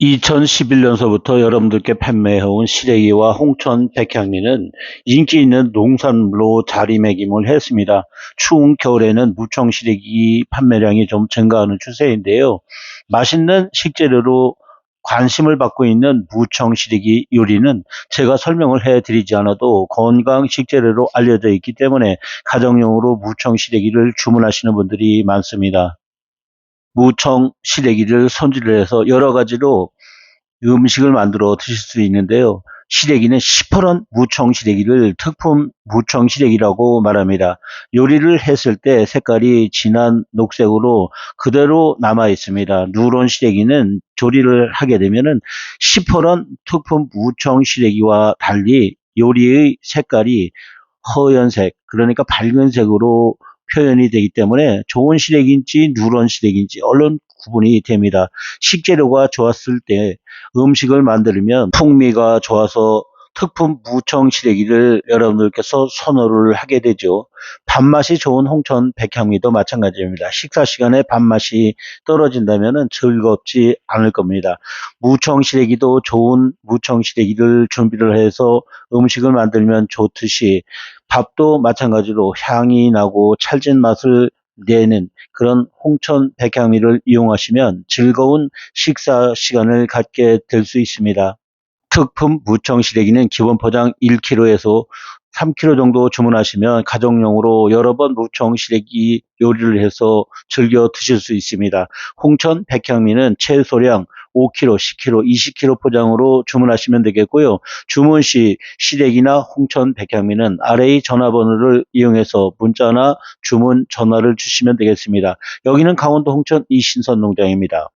2011년서부터 여러분들께 판매해온 시래기와 홍천 백향미는 인기 있는 농산물로 자리매김을 했습니다. 추운 겨울에는 무청 시래기 판매량이 좀 증가하는 추세인데요. 맛있는 식재료로 관심을 받고 있는 무청 시래기 요리는 제가 설명을 해드리지 않아도 건강 식재료로 알려져 있기 때문에 가정용으로 무청 시래기를 주문하시는 분들이 많습니다. 무청 시래기를 손질을 해서 여러 가지로 음식을 만들어 드실 수 있는데요. 시래기는 시퍼런 무청 시래기를 특품 무청 시래기라고 말합니다. 요리를 했을 때 색깔이 진한 녹색으로 그대로 남아 있습니다. 누런 시래기는 조리를 하게 되면은 시퍼런 특품 무청 시래기와 달리 요리의 색깔이 허연색, 그러니까 밝은 색으로 표현이 되기 때문에 좋은 시래기인지 누런 시래기인지 얼른 구분이 됩니다. 식재료가 좋았을 때 음식을 만들면 풍미가 좋아서 특품 무청 시래기를 여러분들께서 선호를 하게 되죠. 밥맛이 좋은 홍천 백향미도 마찬가지입니다. 식사 시간에 밥맛이 떨어진다면 즐겁지 않을 겁니다. 무청 시래기도 좋은 무청 시래기를 준비를 해서 음식을 만들면 좋듯이 밥도 마찬가지로 향이 나고 찰진 맛을 내는 그런 홍천 백향미를 이용하시면 즐거운 식사 시간을 갖게 될 수 있습니다. 특품 무청 시래기는 기본 포장 1kg에서 3kg 정도 주문하시면 가정용으로 여러 번 무청 시래기 요리를 해서 즐겨 드실 수 있습니다. 홍천 백향미는 최소량 5kg, 10kg, 20kg 포장으로 주문하시면 되겠고요. 주문 시 시래기나 홍천 백향미는 아래의 전화번호를 이용해서 문자나 주문 전화를 주시면 되겠습니다. 여기는 강원도 홍천 이신선 농장입니다.